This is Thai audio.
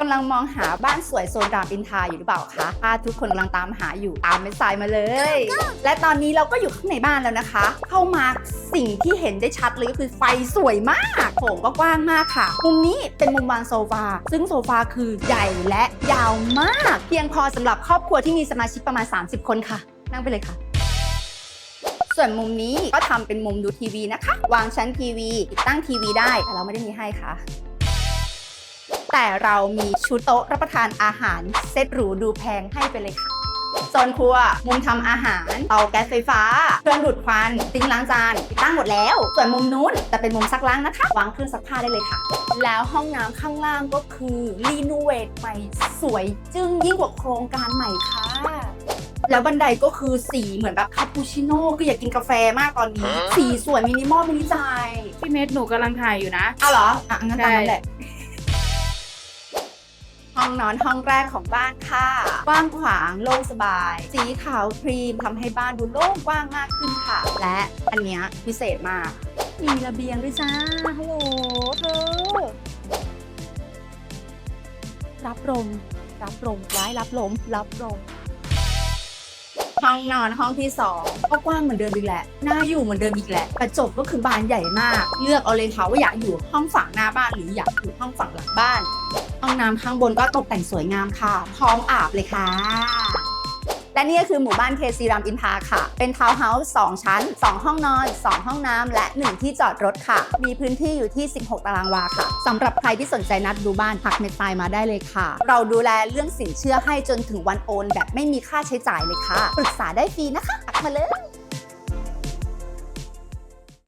กำลังมองหาบ้านสวยโซนรามอินทราอยู่หรือเปล่าคะถ้าทุกคนกำลังตามหาอยู่ตามเม็ดทรายมาเลย และตอนนี้เราก็อยู่ข้างในบ้านแล้วนะคะ เข้ามาสิ่งที่เห็นได้ชัดเลยก็คือไฟสวยมากโถงก็กว้างมากค่ะ มุมนี้เป็นมุมวางโซฟา ซึ่งโซฟาคือใหญ่และยาวมาก เพียงพอสำหรับครอบครัวที่มีสมาชิกประมาณ 30 คนค่ะ นั่งไปเลยค่ะส่วนมุมนี้ก็ทำเป็นมุมดูทีวีนะคะ วางชั้นทีวีติดตั้งทีวีได้แต่เราไม่ได้มีให้ค่ะ แต่เรามีชุดโต๊ะรับประทานอาหารเซตหรูดูแพงให้ไปเลยค่ะโซนครัว มุมทำอาหาร เตาแก๊สไฟฟ้า เครื่องดูดควันซิงค์ล้างจานติดตั้งหมดแล้ว ส่วนมุมนู้นจะเป็นมุมซักล้างนะคะ วางเครื่องซักผ้าได้เลยค่ะ แล้วห้องน้ำข้างล่างก็คือรีโนเวทใหม่สวยจึ้งยิ่งกว่าโครงการใหม่ค่ะ แล้วบันไดก็คือสีเหมือนแบบคาปูชิโน่คืออยากกินกาแฟมากตอนนี้ สีสวยมินิมอลมินิจายพี่เมธหนูกำลังถ่ายอยู่นะ เอาเหรอ อะงั้นตามนั้นใช่แหละ ห้องนอนห้องแรกของบ้านค่ะกว้างขวางโล่งสบาย สีขาวครีมทำให้บ้านดูโล่งกว้างมากขึ้นค่ะ และอันเนี้ยพิเศษมาก มีระเบียงด้วยจ้าฮัลโหลเธอรับลมรับลมย้ายรับลมรับลม ห้องนอนห้องที่สองก็กว้างเหมือนเดิมอีกแหละน่าอยู่เหมือนเดิมอีกแหละกระจกก็คือบานใหญ่มาก เลือกเอาเลยค่ะว่าอยากอยู่ห้องฝั่งหน้าบ้านหรืออยากอยู่ห้องฝั่งหลังบ้าน ห้องน้ำข้างบนก็ตกแต่งสวยงามค่ะ พร้อมอาบเลยค่ะ และนี่ก็คือหมู่บ้านเคซีรามอินทาค่ะ เป็นทาวน์เฮาส์2ชั้น 2 ห้องนอน 2 ห้องน้ำและ 1 ที่จอดรถค่ะ มีพื้นที่อยู่ที่ 16 ตารางวาค่ะสำหรับใครที่สนใจนัดดูบ้านพักเมทไซมาได้เลยค่ะ เราดูแลเรื่องสินเชื่อให้จนถึงวันโอน แบบไม่มีค่าใช้จ่ายเลยค่ะ ปรึกษาได้ฟรีนะคะทักมาเลย